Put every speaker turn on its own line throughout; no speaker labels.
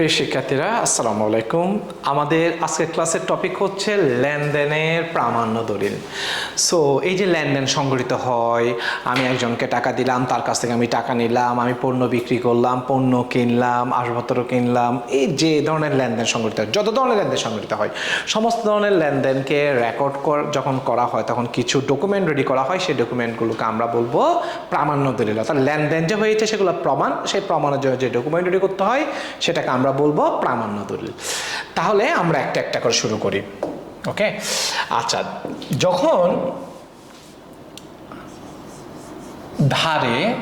প্রিয় শিক্ষার্থীরা, আসসালামু আলাইকুম। আমাদের আজকের ক্লাসের টপিক হচ্ছে লেনদেনের প্রামাণ্য দলিল। সো এই যে লেনদেন সংগঠিত হয়, আমি একজনকে টাকা দিলাম, তার কাছ থেকে আমি টাকা নিলাম, আমি পণ্য বিক্রি করলাম, পণ্য কিনলাম, আসবাবপত্র কিনলাম, এই যে ধরনের লেনদেন সংগঠিত হয়, যত ধরনের লেনদেন সংগঠিত হয়, সমস্ত ধরনের লেনদেনকে রেকর্ড কর, যখন করা হয়, তখন কিছু ডকুমেন্ট রেডি করা হয়, সেই ডকুমেন্টগুলোকে আমরা বলব প্রামাণ্য দলিল। অর্থাৎ লেনদেন যে হয়েছে সেগুলো প্রমাণ, সেই প্রমাণের জন্য যে ডকুমেন্ট রেডি করতে হয়, সেটাকে আমরা বলব প্রামাণ্য দলিল। তাহলে আমরা একটা একটা করে শুরু করি। ওকে? আচ্ছা যখন ধারে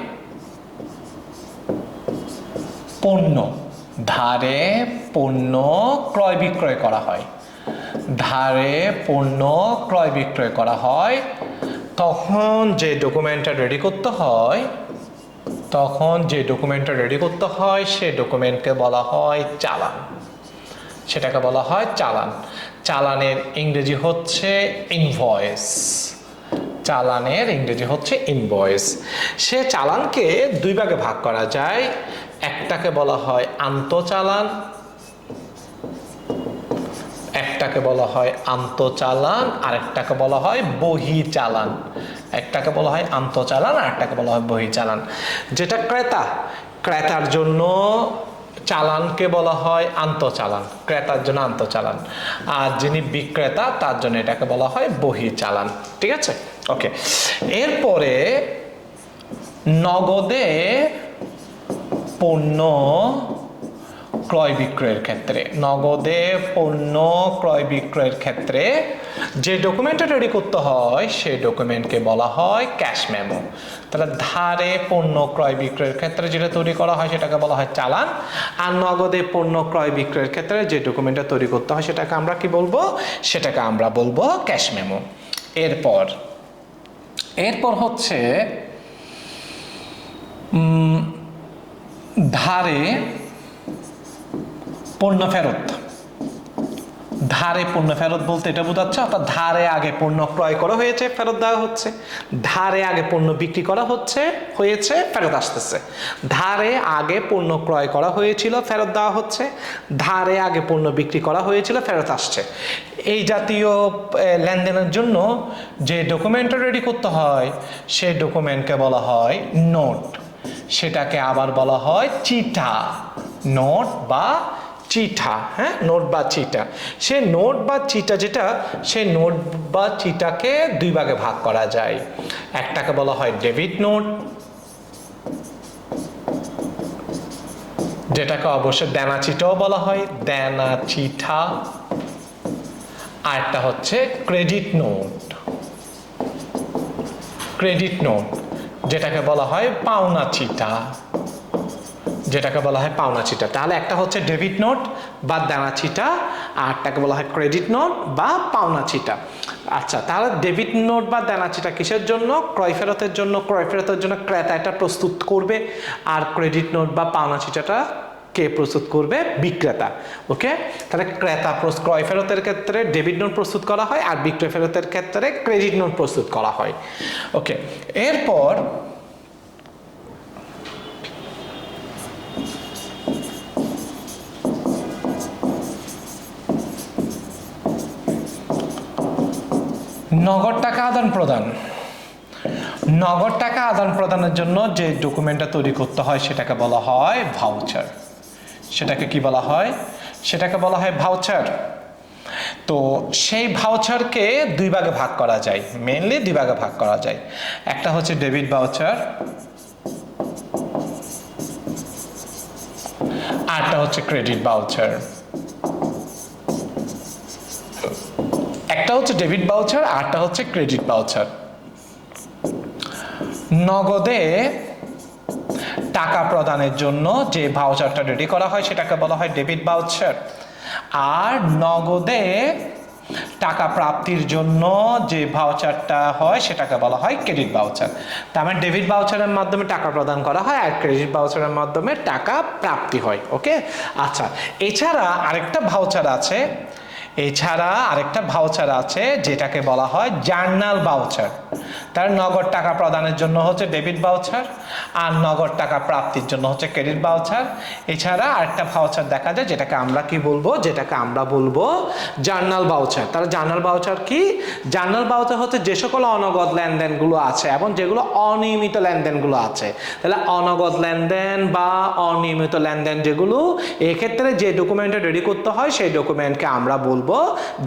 পণ্য ধারে পণ্য ক্রয় বিক্রয় করা হয়, ধারে পণ্য ক্রয় বিক্রয় করা হয়, তখন যে ডকুমেন্টটা রেডি করতে হয় তখন যে ডকুমেন্টটা রেডি করতে হয়, সে ডকুমেন্টকে বলা হয় চালান। সেটাকে বলা হয় চালান। চালানের ইংরেজি হচ্ছে ইনভয়েস চালানের ইংরেজি হচ্ছে ইনভয়েস সে চালানকে দুই ভাগে ভাগ করা যায়। একটাকে বলা হয় আন্তঃচালান একটাকে বলা হয় আন্তঃচালান আর একটাকে বলা হয় বহি চালান একটাকে বলা হয় আন্তঃচালান আর একটাকে বলা হয় বহি চালান যেটা ক্রেতা, ক্রেতার জন্য চালানকে বলা হয় আন্তঃচালান, ক্রেতার জন্য আন্তঃচালান। আর যিনি বিক্রেতা, তার জন্য এটাকে বলা হয় বহি চালান ঠিক আছে? ওকে। এরপরে নগদে পণ্য ক্রয় বিক্রয়ের ক্ষেত্রে, নগদে পণ্য ক্রয় বিক্রয়ের ক্ষেত্রে যে ডকুমেন্টটা রেডি করতে হয়, সেই ডকুমেন্টকে বলা হয় ক্যাশ মেমো তাহলে ধারে পণ্য ক্রয় বিক্রয়ের ক্ষেত্রে যেটা তৈরি করা হয়, সেটাকে বলা হয় চালান। আর নগদে পণ্য ক্রয় বিক্রয়ের ক্ষেত্রে যে ডকুমেন্টটা তৈরি করতে হয়, সেটাকে আমরা কি বলব? সেটাকে আমরা বলব ক্যাশ মেমো এরপর এরপর হচ্ছে ধারে পণ্য ফেরত। ধারে পণ্য ফেরত বলতে এটা বোঝাচ্ছে, অর্থাৎ ধারে আগে পণ্য ক্রয় করা হয়েছে, ফেরত দেওয়া হচ্ছে। ধারে আগে পণ্য বিক্রি করা হচ্ছে, হয়েছে, ফেরত আসতেছে। ধারে আগে পণ্য ক্রয় করা হয়েছিল, ফেরত দেওয়া হচ্ছে। ধারে আগে পণ্য বিক্রি করা হয়েছিল, ফেরত আসছে। এই জাতীয় লেনদেনের জন্য যে ডকুমেন্টটা রেডি করতে হয়, সেই ডকুমেন্টকে বলা হয় নোট সেটাকে আবার বলা হয় চিঠা নোট বা চিঠা হ্যাঁ? নোট বা চিটা সে নোট বা চিটা যেটা, সে নোট বা চিটাকে দুই ভাগে ভাগ করা যায়। একটাকে বলা হয় ডেবিট নোট, যেটাকে অবশ্যই দেনা চিটাও বলা হয়, দেনা চিঠা। আরেকটা হচ্ছে ক্রেডিট নোট। ক্রেডিট নোট, যেটাকে বলা হয় পাওনা চিটা যেটাকে বলা হয় পাওনা চিটা। তাহলে একটা হচ্ছে ডেবিট নোট বা দেনা আর একটাকে বলা হয় ক্রেডিট নোট বা পাওনা চিটা। আচ্ছা তাহলে ডেবিট নোট বা দেনা চিটা কিসের জন্য? ক্রয় ফেরতের জন্য। ক্রয় ফেরতের জন্য ক্রেতা এটা প্রস্তুত করবে, আর ক্রেডিট নোট বা পাওনা চিটাটা কে প্রস্তুত করবে? বিক্রেতা। ওকে? তাহলে ক্রেতা ক্রয় ফেরতের ক্ষেত্রে ডেবিট নোট প্রস্তুত করা হয়, আর বিক্রয় ফেরতের ক্ষেত্রে ক্রেডিট নোট প্রস্তুত করা হয়। ওকে, এরপর নগদ টাকা আদান প্রদান। নগদ টাকা আদান প্রদানের জন্য যে ডকুমেন্টটা তৈরি করতে হয় সেটাকে বলা হয় ভাউচার সেটাকে কি বলা হয়? সেটাকে বলা হয় ভাউচার তো সেই ভাউচারকে দুই ভাগে ভাগ করা যায়। মেনলি দুই ভাগে ভাগ করা যায়। একটা হচ্ছে ডেবিট ভাউচার আরটা হচ্ছে ক্রেডিট ভাউচার একটা হচ্ছে ডেবিট ভাউচার আরটা হচ্ছে ক্রেডিট বাউচার নগদে টাকা প্রদানের জন্য যে ভাউচারটা রেডি করা হয়, সেটাকে বলা হয় ডেবিট ভাউচার আর নগদে টাকা প্রাপ্তির জন্য যে ভাউচারটা হয়, সেটাকে বলা হয় ক্রেডিট ভাউচার তার মানে ডেবিট ভাউচারের মাধ্যমে টাকা প্রদান করা হয়, আর ক্রেডিট ভাউচারের মাধ্যমে টাকা প্রাপ্তি হয় ওকে আচ্ছা এছাড়া আরেকটা ভাউচার আছে এছাড়া আরেকটা ভাউচার আছে, যেটাকে বলা হয় জার্নাল ভাউচার তার নগদ টাকা প্রদানের জন্য হচ্ছে ডেবিট ভাউচার আর নগদ টাকা প্রাপ্তির জন্য হচ্ছে ক্রেডিট ভাউচার এছাড়া আরেকটা ভাউচার দেখা যায়, যেটাকে আমরা কি বলব? যেটাকে আমরা বলব জার্নাল ভাউচার তার জার্নাল ভাউচার কি? জার্নাল ভাউচার হচ্ছে যে সকল অনগদ লেনদেনগুলো আছে, এবং যেগুলো অনিয়মিত লেনদেনগুলো আছে। তাহলে অনগদ লেনদেন বা অনিয়মিত লেনদেন যেগুলো, এক্ষেত্রে যে ডকুমেন্টটা রেডি করতে হয়, সেই ডকুমেন্টকে আমরা বলব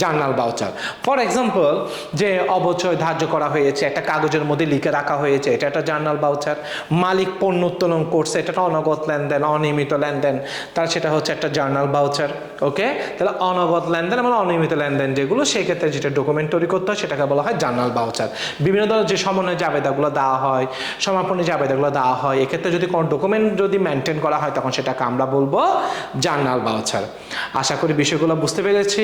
জার্নাল ভাউচার ফর এক্সাম্পল যে অবচয় ধার্য করা হয়েছে, একটা কাগজের মধ্যে লিখে রাখা হয়েছে, এটা একটা জার্নাল ভাউচার মালিক পণ্য উত্তোলন করছে, এটা অনগদ লেনদেন, অনিয়মিত লেনদেন। তার সেটা হচ্ছে একটা জার্নাল ভাউচার ওকে? তাহলে অনগত লেনদেন এবং অনিয়মিত লেনদেন যেগুলো, সেক্ষেত্রে যেটা ডকুমেন্ট তৈরি করতে হয়, সেটাকে বলা হয় জার্নাল ভাউচার বিভিন্ন ধরনের যে সমন্বয় জাবেদাগুলো দেওয়া হয়, সমাপনী জাবেদাগুলো দেওয়া হয়, এক্ষেত্রে যদি কোনো ডকুমেন্ট যদি মেনটেন করা হয়, তখন সেটাকে আমরা বলব জার্নাল ভাউচার আশা করি বিষয়গুলো বুঝতে পেরেছি।